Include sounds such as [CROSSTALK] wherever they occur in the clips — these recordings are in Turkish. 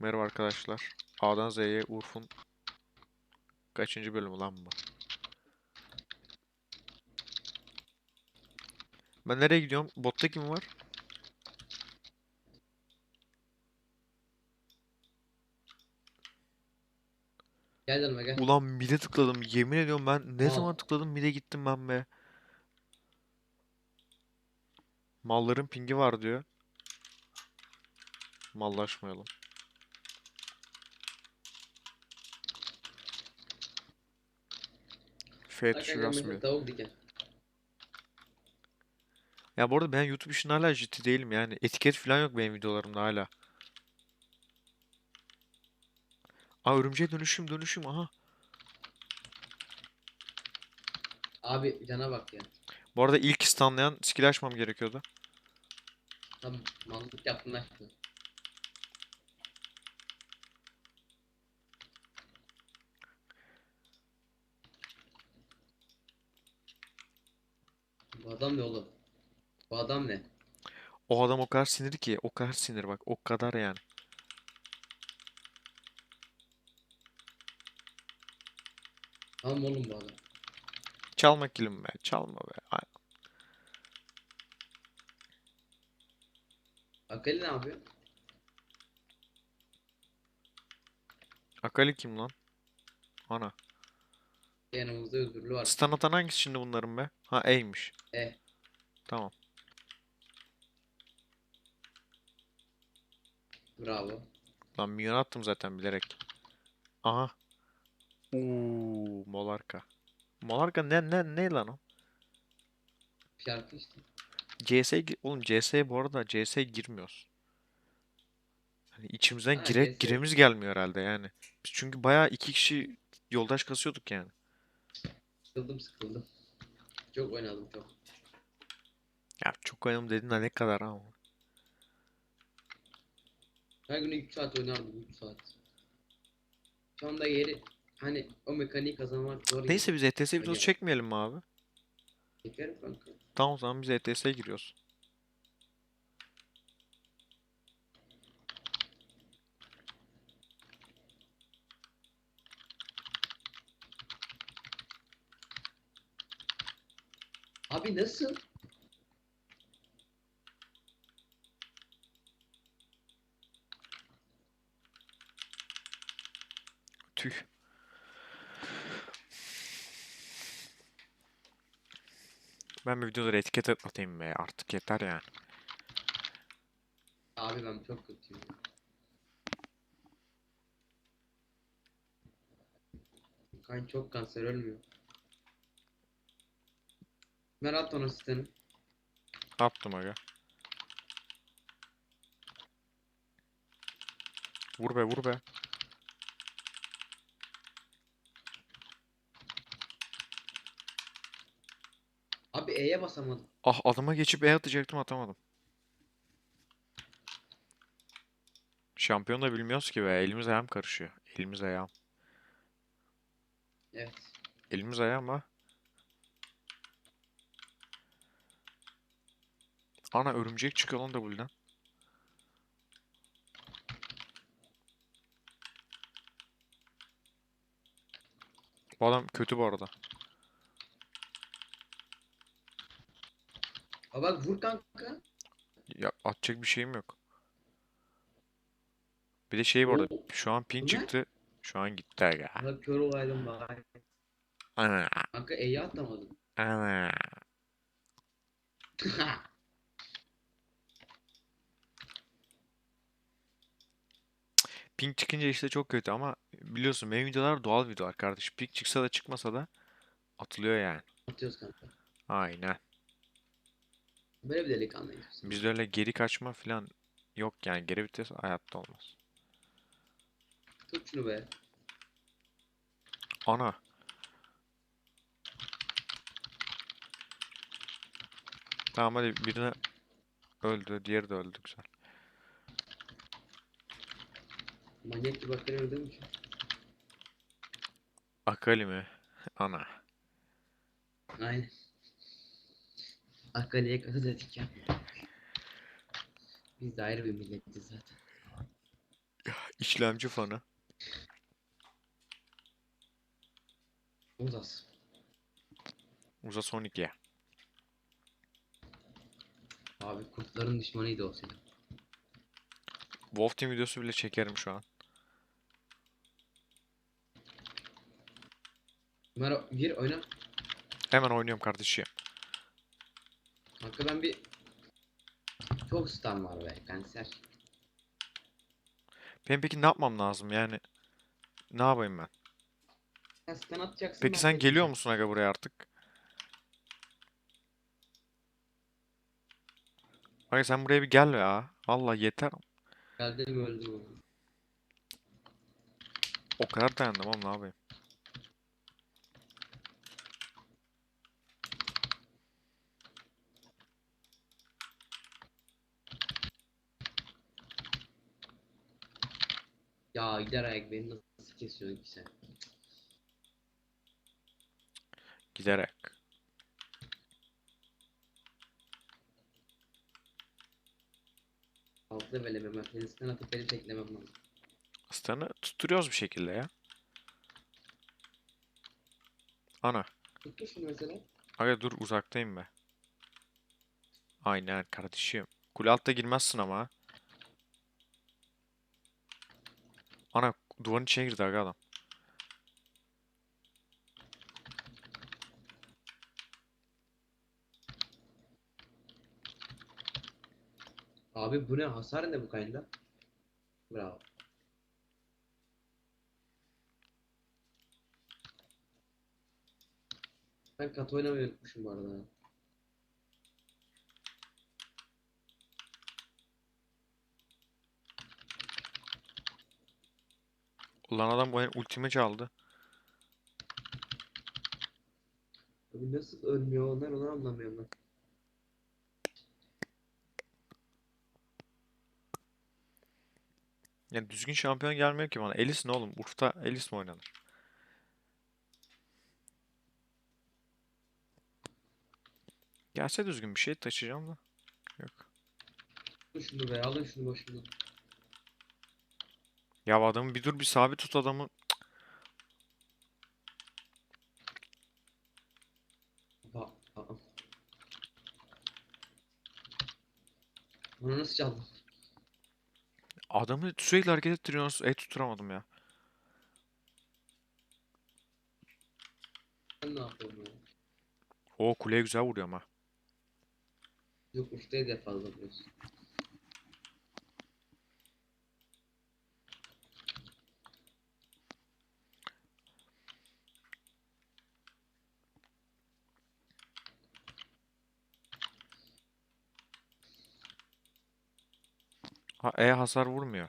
Merhaba arkadaşlar. A'dan Z'ye Urf'un kaçıncı bölümü lan bu? Ben nereye gidiyorum? Botta kim var? Gel yanıma gel. Ulan mid'e tıkladım. Yemin ediyorum ben ne Al. zaman tıkladım mid'e gittim ben be. Malların pingi var diyor. Mallaşmayalım. F tuşu basmıyor. Ya bu arada ben YouTube için hala ciddi değilim yani. Etiket falan yok benim videolarımda hala. Aa örümceğe dönüşüm dönüşüm aha. Abi cana bak ya. Bu arada ilk stunlayan skill açmam gerekiyordu. Tam mantık yaptın açtın. Bu adam ne oğlum? Bu adam ne? O adam o kadar sinir ki. O kadar sinir bak. O kadar yani. Tamam oğlum bu adam. Çalma kilim be. Çalma be. Ay, Akali ne yapıyor? Akali kim lan? Ana. Yanımızda özürlü var. Stun atan hangisi şimdi bunların be? Ha E'ymiş. E. Tamam. Bravo. Lan minyon attım zaten bilerek. Aha. Uuu Molarka. Molarka ne ne ne lan o? Şarkı işte. CS oğlum CS bu arada CS girmiyoruz. Hani içimizden Ha, gire, CS. giremiz gelmiyor herhalde yani. Biz çünkü bayağı iki kişi yoldaş kasıyorduk yani. Sıkıldım sıkıldım. Çok oynadım çok. Ya çok oynadım dedin de ne kadar ama. Her gün 3 saat oynardım 3 saat. Şu anda yeri hani o mekaniği kazanmak zor. Neyse biz ETS videosu Öyle. çekmeyelim mi abi? Çekerim kanka. Tamam o zaman biz ETS'ye giriyoruz. Abi nasıl? Tüh. Ben bir videoları etiket atayım be artık yeter yani. Abi ben çok kötüyüm. Kan çok kanser ölmüyor. Merak onu sistemi. Attım aga. Vur be vur be. Abi E'ye basamadım. Ah adıma geçip E atacaktım atamadım. Şampiyon da bilmiyoruz ki be. Elimiz ayağım karışıyor. Elimiz ayağım. Evet. Elimiz ayağım ha. Ana örümcek çıkıyor lan W'den. Bu adam kötü bu arada. Aa bak vur kanka. Ya atacak bir şeyim yok. Bir de şey bu arada. Oo, Şu an bu ne? çıktı. Şu an gitti aga. Bak kör olaydım bari. Ana. Kanka E'ye atlamadım. Ana. [LAUGHS] Ping çıkınca işte çok kötü ama biliyorsun benim videolar doğal videolar kardeş. Ping çıksa da çıkmasa da atılıyor yani. Atıyoruz kanka. Aynen. Böyle bir delikanlıyız. biz. Bizde öyle geri kaçma falan yok yani. Geri vites hayatta olmaz. Tut şunu be. Ana. Tamam hadi birine öldü. Diğeri de öldü güzel. Manyak bir bakteri öldüğüm için. Akali mi? Ana. Aynen. Akali'ye kadar dedik ya. Biz de ayrı bir milletiz zaten. İşlemci fanı. Uzas. Uza son 2'ye. Abi kurtların düşmanıydı o senin. Wolf Team videosu bile çekerim şu an. Ömer gir oyna. Hemen oynuyorum kardeşim. Kanka ben bir... Çok stun var be kanser. Benim peki ne yapmam lazım yani? Ne yapayım ben? Sen stun atacaksın. Peki sen geliyor musun aga buraya artık? Aga sen buraya bir gel ya. Vallahi yeter. Geldim öldüm. O kadar dayandım oğlum ne yapayım? Ya gider ayak beni nasıl kesiyorsun ki sen? Giderek. Altı velemem ben. Seni stun atıp beni teklemem lazım. Aslanı tutturuyoruz bir şekilde ya. Ana. Tuttu şunu mesela. Aga dur uzaktayım be. Aynen kardeşim. Kule altta girmezsin ama. ha. Ana duvarın içine girdi aga adam. Abi bu ne? Hasar ne bu kayında? Bravo. Ben kat oynamayı unutmuşum bu arada. Ulan adam bu ultimi çaldı. Abi nasıl ölmüyor onlar onu anlamıyorum ben. Ya düzgün şampiyon gelmiyor ki bana. Elis ne oğlum? Urf'ta Elis mi oynanır? Gelse düzgün bir şey taşıyacağım da. Yok. Alın şunu be alın şunu başımdan. Ya adamı bir dur bir sabit tut adamı. Bunu nasıl çaldın? Adamı sürekli hareket ettiriyorsunuz. E tutturamadım ya. Ben ne yapıyorum ya? O kuleye güzel vuruyor ama. Yok ustayı da fazla biliyorsun. Ha, E hasar vurmuyor.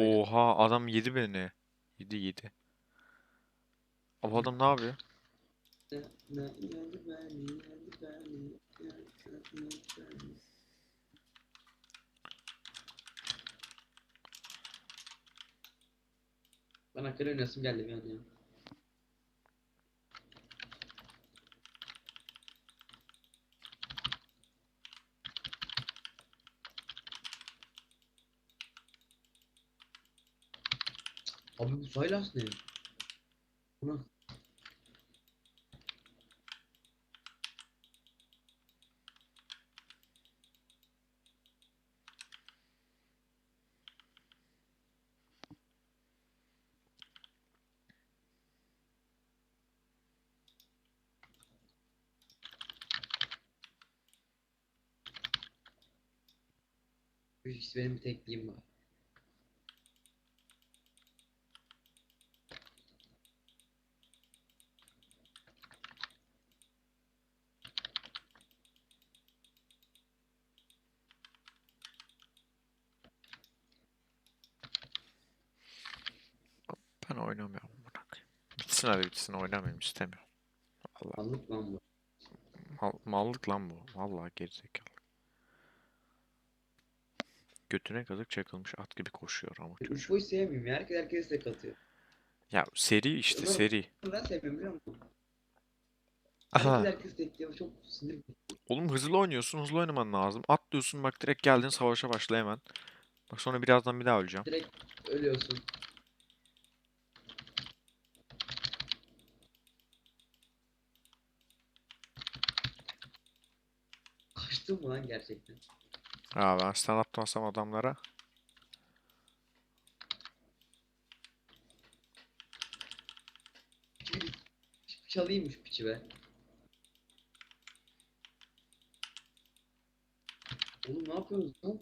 Oha adam yedi beni. Yedi yedi. Abi adam ne yapıyor? Bana kale oynasım geldi bir an ya. Abi bu Sylas ne? Buna Üç benim bir tekliğim var. Ben Bitsin hadi bitsin oynamayayım istemiyorum. Allah Anlık lan bu. mal, mallık lan bu. Vallahi gerizekalı. Götüne kazık çakılmış at gibi koşuyor ama çocuk. Ufo'yu sevmiyorum ya. Herkes herkes de katıyor. Ya seri işte Ulan- seri. Ben sevmiyorum biliyor musun? Aha. Herkes herkes tekliyor. Çok sinir. Oğlum hızlı oynuyorsun, hızlı oynaman lazım. Atlıyorsun bak direkt geldin savaşa başla hemen. Bak sonra birazdan bir daha öleceğim. Direkt ölüyorsun. Kaçtın mı lan gerçekten? Ha ben stand adamlara. Piçi bir çalayım şu piçi be. Oğlum ne yapıyorsunuz lan?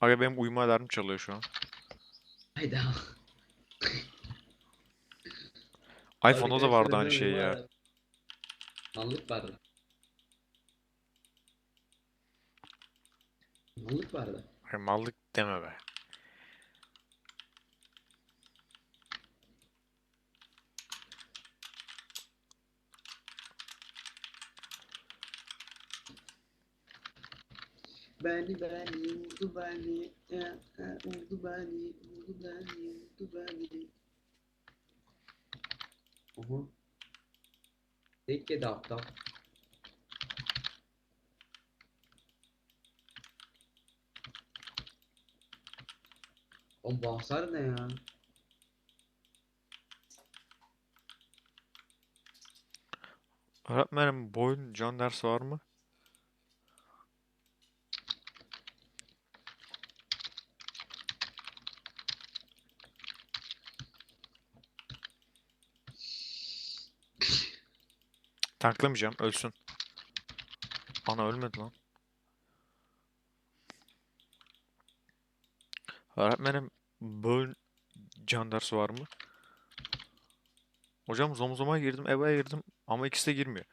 Aga benim uyuma alarmım çalıyor şu an. Hayda. iPhone'da da vardı aynı şey ya. Mallık vardı. Mallık vardı. Ay, mallık deme be. Beni beni vurdu beni eh, eh, vurdu beni vurdu beni vurdu beni Oha Tek yedi aptal Oğlum bu hasar ne ya? Öğretmenim boyun can dersi var mı? Tanklamayacağım ölsün. Ana ölmedi lan. Öğretmenim boyun can dersi var mı? Hocam zomzoma girdim, eve girdim ama ikisi de girmiyor.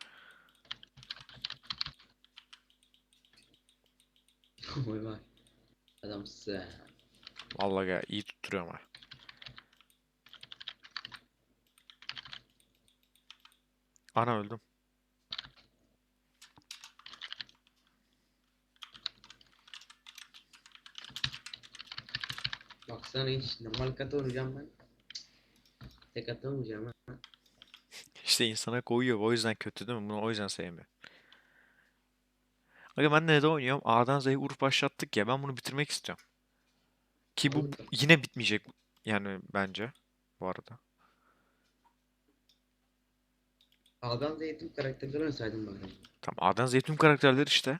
[LAUGHS] Vay vay Adamsın Vallahi ya iyi tutturuyor ama. Ana öldüm. Baksana hiç normal kat oynayacağım ben Tek atamayacağım ha İşte insana koyuyor. O yüzden kötü değil mi? Bunu o yüzden sevmiyorum. Aga ben de oynuyorum? A'dan Z'ye vurup başlattık ya. Ben bunu bitirmek istiyorum. Ki bu yine bitmeyecek. Yani bence. Bu arada. A'dan Z'ye tüm karakterleri oynasaydım bari. Tamam A'dan Z'ye tüm karakterler işte.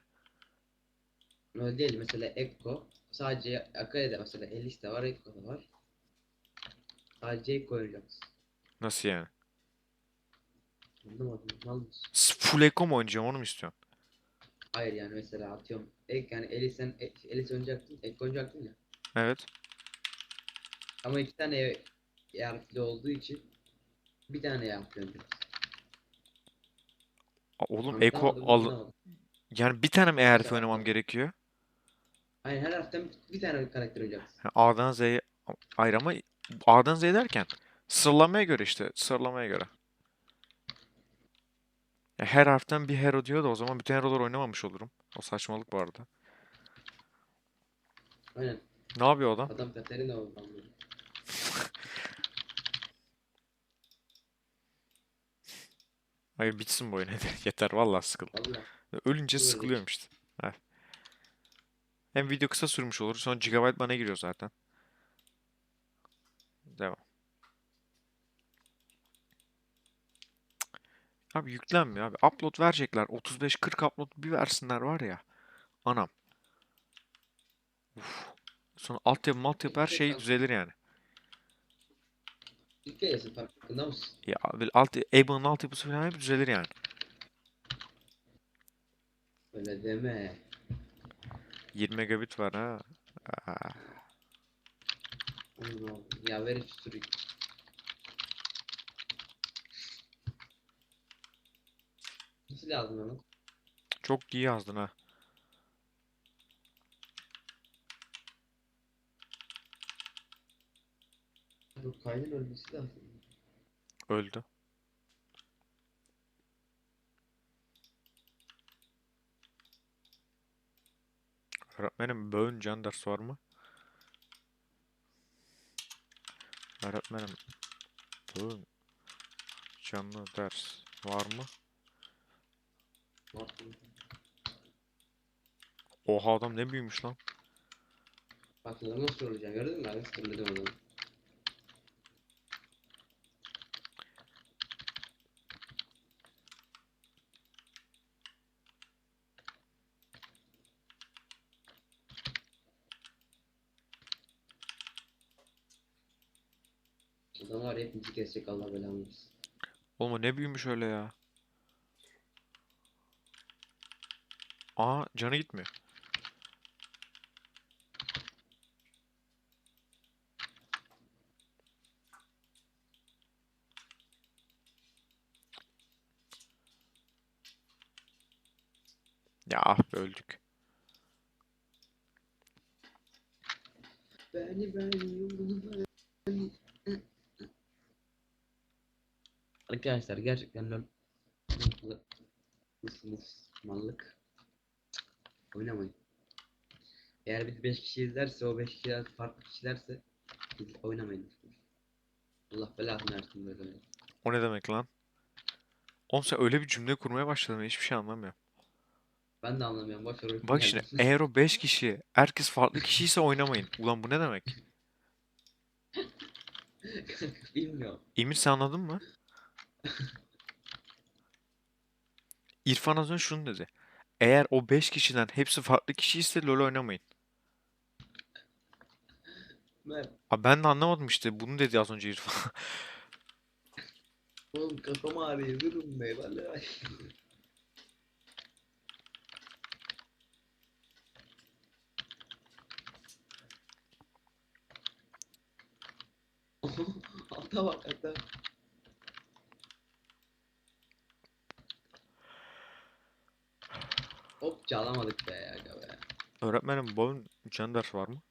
Öyle değil mesela Ekko sadece Akai'de mesela Elis de var Ekko da var. Sadece Ekko oynayacaksın. Nasıl yani? Anlamadım. Mal mısın? Full Echo mu oynayacağım onu mu istiyorsun? Hayır yani mesela atıyorum. Ek yani Elis sen E- Elis oynayacaktın. Ekko oynayacaktın ya. Evet. Ama iki tane harfli olduğu için bir tane E harfli oynayacaksın. A- Oğlum Echo al anlamadım. yani bir tane mi ERF oynamam gerekiyor? Aynen her harften bir tane karakter oynayacaksın. Ha, A'dan Z'ye hayır ama A'dan Z derken sıralamaya göre işte sıralamaya göre. Ya her harften bir hero diyor da o zaman bütün hero'ları oynamamış olurum. O saçmalık vardı. Aynen. Ne yapıyor adam? Adam Katarina oldu. [LAUGHS] Hayır bitsin bu oyun. [LAUGHS] Yeter vallahi sıkıldım. Ölünce sıkılıyorum işte. Evet. Hem video kısa sürmüş olur. Sonra gigabyte bana giriyor zaten. Devam. Abi yüklenmiyor abi. Upload verecekler. 35-40 upload bir versinler var ya. Anam. Uf. Sonra altyapı maltyapı her şey düzelir yani. Gelesi farkında mısın? Ya böyle alt, Able'ın altyapısı falan hep düzelir yani. Öyle deme. 20 megabit var ha. Aa. Ya ver sürüyü. Nasıl lazım lan? Çok iyi yazdın ha. Bu kaydın ölmesi lazım. Öldü. Öğretmenim böğün can var mı? Öğretmenim, bugün canlı ders var mı? Oha adam ne büyümüş lan. Bak nasıl soracağım gördün mü? Ben sıkıldım adamı. Hepimizi kesecek Allah belamı versin. Oğlum o ne büyümüş öyle ya. Aa canı gitmiyor. Ya ah be öldük. Beni beni beni Arkadaşlar gerçekten lol mallık Oynamayın Eğer biz 5 kişi izlerse o 5 kişiler farklı kişilerse biz oynamayın Allah belasını versin böyle oyun. O ne demek lan? Oğlum sen öyle bir cümle kurmaya başladın ben hiçbir şey anlamıyorum. Ben de anlamıyorum boş ver oyun Bak şimdi eğer o 5 kişi herkes farklı kişiyse oynamayın. Ulan bu ne demek? [LAUGHS] Bilmiyorum Emir sen anladın mı? İrfan az önce şunu dedi. Eğer o 5 kişiden hepsi farklı kişi ise LoL oynamayın. Mert Abi ben de anlamadım işte. Bunu dedi az önce İrfan. [LAUGHS] oğlum kafam ağrıyor durun be vallahi [LAUGHS] Ata bak ata Hop çalamadık be ya be. Öğretmenim bugün can ders var mı?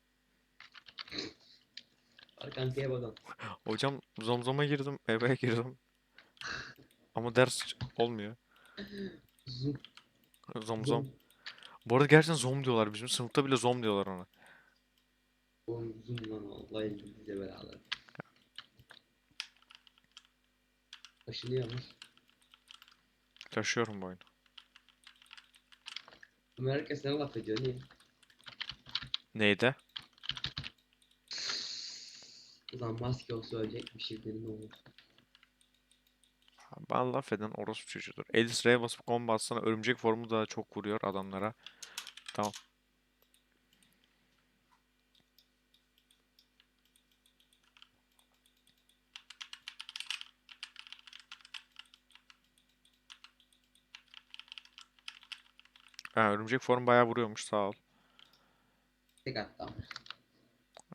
Arkankaya bakalım. [LAUGHS] Hocam zomzoma girdim, eve girdim. Ama ders olmuyor. Zoom. Zomzom. Zoom. Bu arada gerçekten zom diyorlar. Bizim sınıfta bile zom diyorlar ona. Oğlum zoom lan vallahi İngilizce beraber. Aşınıyormuş. Taşıyorum bu oyunu. Ömer herkes sana laf ediyor niye? Neydi? Ulan maske olsa ölecek bir şey ne olur. Ben laf eden orospu çocuğudur. Basıp combo atsana örümcek formu da çok vuruyor adamlara. Tamam. Ha, örümcek formu bayağı vuruyormuş sağ ol. Tek ama.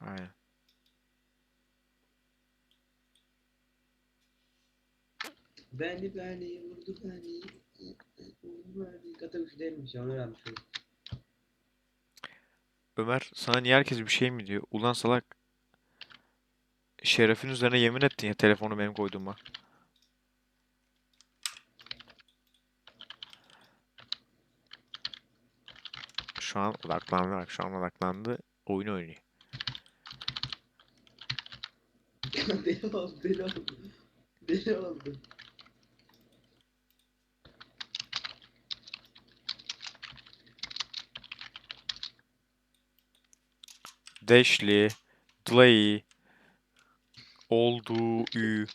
Aynen. Beni beni vurdu beni. Vurdu beni. Kata ya onu oldum. Ömer sana niye herkes bir şey mi diyor? Ulan salak. Şerefin üzerine yemin ettin ya telefonu benim koyduğuma. Şu an odaklandı şu an odaklandı. Oyun oynuyor. deli oldu deli oldu. Deli oldu. Deşli, Dlay, olduğu ü.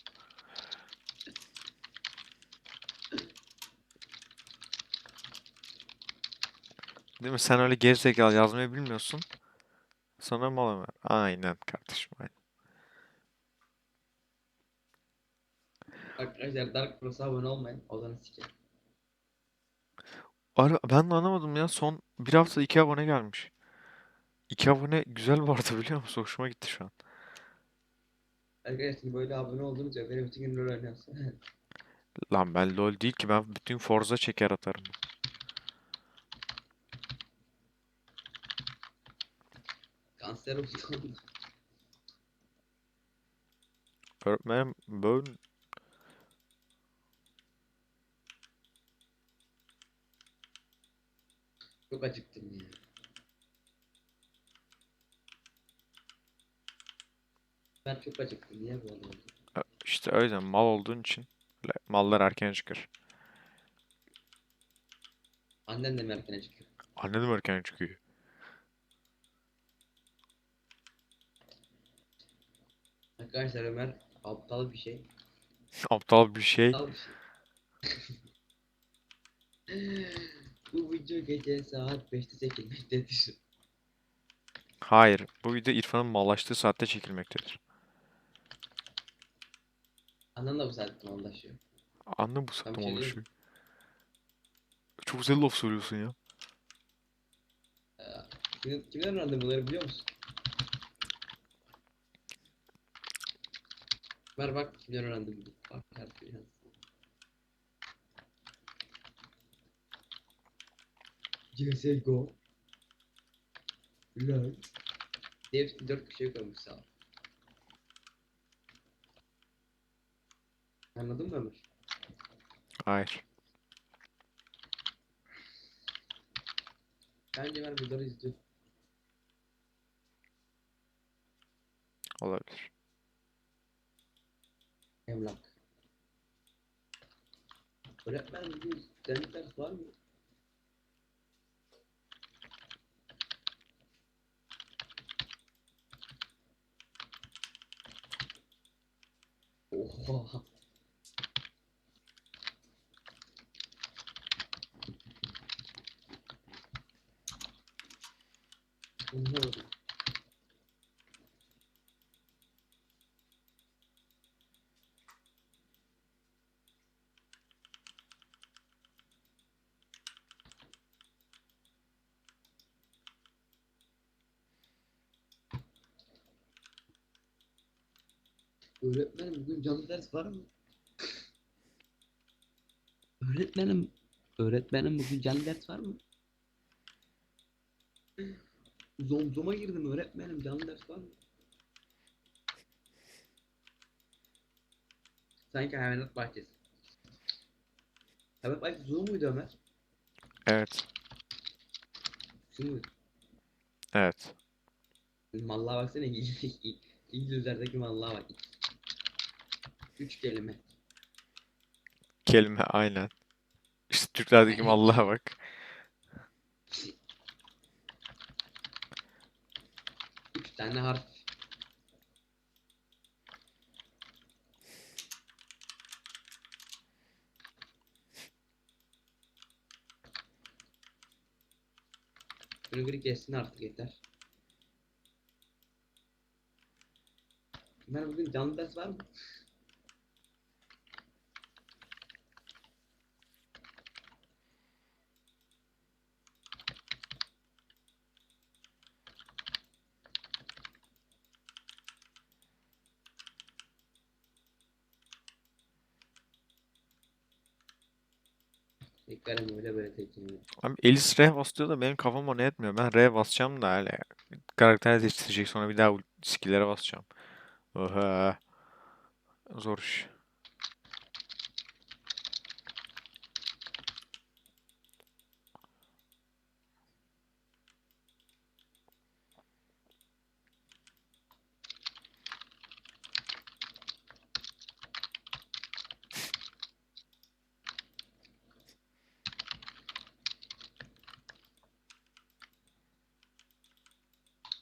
Değil mi? Sen öyle gerizekalı yazmayı bilmiyorsun. Sana mal Ömer. Aynen kardeşim. Aynen. Arkadaşlar Dark Pros'a abone olmayın. Odanı sikeyim. Ara, ben de anlamadım ya. Son bir hafta iki abone gelmiş. İki abone güzel bu arada biliyor musun? Hoşuma gitti şu an. Arkadaşlar böyle abone olduğunuz ya benim bütün gün rol oynuyorsun. [LAUGHS] Lan ben LoL değil ki ben bütün Forza çeker atarım. Kanser oldu. [LAUGHS] Öğretmenim böyle Çok acıktım ya. Ben çok acıktım. Niye böyle oldu? İşte o yüzden mal olduğun için mallar erken çıkar. Annen de mi erken acıkıyor? Anladım erken çıkıyor. Arkadaşlar Ömer [LAUGHS] aptal bir şey. Aptal bir şey. Aptal bir şey. Bu video gece saat 5'te çekilmektedir. Hayır. Bu video İrfan'ın mallaştığı saatte çekilmektedir. Annen de bu saatte anlaşıyor. Anladın bu saatte şey mallaşıyor. Çok güzel laf söylüyorsun ya. Ee, kim, kimden öğrendin bunları biliyor musun? Ver bak kimden öğrendim bunu. Bak harfi yaz. CSGO LOL Hepsi 4 kişiye koymuş sağ ol. Anladın mı Ömer? Hayır. Bence ben bunları izliyorum. Olabilir. Emlak. Öğretmen bugün senin ders var mı? Oha. Oha. Öğretmenim var mı? Öğretmenim, öğretmenim bugün canlı ders var mı? Zomzoma girdim öğretmenim canlı ders var mı? Sanki hayvanat bahçesi. Hayvanat bahçesi zoo muydu Ömer? Evet. Şu muydu? Evet. Mallığa baksana İngiliz, İngilizlerdeki mallığa bak. Üç kelime. Kelime aynen. İşte Türklerdeki mallığa bak. Üç tane harf. Şunu bir kessin artık yeter. Ömer bugün canlı ders var mı? Tekrar öyle böyle tekrar. Abi Elis R basıyor da benim kafama ne etmiyor. Ben R basacağım da öyle. Karakter değiştirecek sonra bir daha skill'lere basacağım. Oha. Zor iş.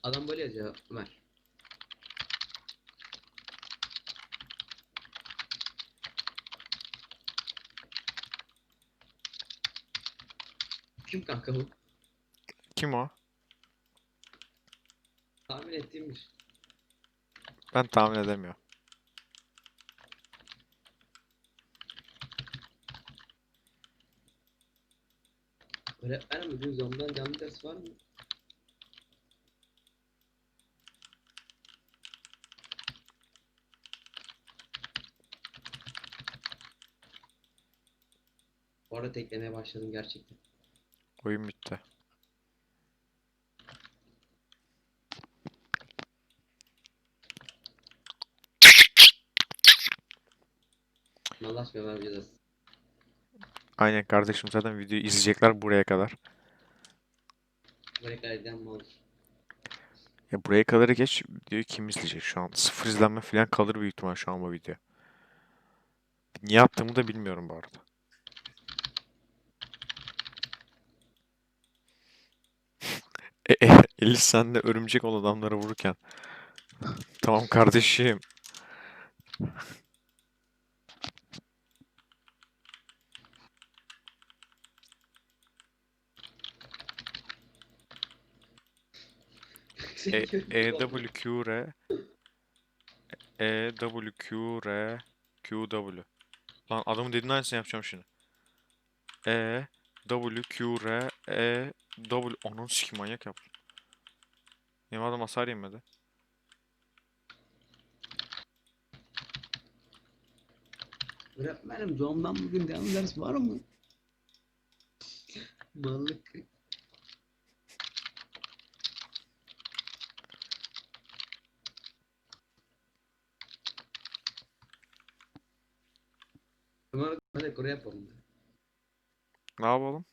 Adam böyle yazıyor Ömer. Kim kanka bu? Kim o? Tahmin ettiğimmiş. Ben tahmin edemiyorum. Öğretmenim bugün zondan canlı ders var mı? Bu arada teklemeye başladım gerçekten. Oyun bitti. Allah aşkına. Aynen kardeşim zaten videoyu izleyecekler buraya kadar. Kaydeden mal. Ya buraya kadar geç videoyu kim izleyecek şu an? Sıfır izlenme falan kalır büyük ihtimal şu an bu video. Niye attığımı da bilmiyorum bu arada. E, e, Elif sen de örümcek ol adamlara vururken. Tamam kardeşim. E, E W Q R E W Q R Q W. Lan adamın dediğinin aynısını yapacağım şimdi. E W Q R E W Onun sikim manyak yaptım. Benim adam hasar yemedi. Öğretmenim zondan bugün devam ders var mı? Mallık. Ömer hadi Kore yapalım. Ne yapalım?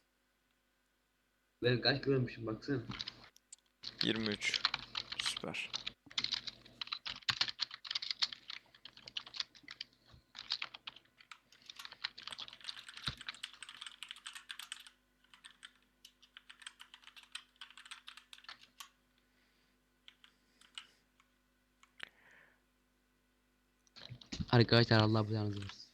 Ben kaç kiloymuşum baksana. 23. Süper. Arkadaşlar Allah belanızı versin.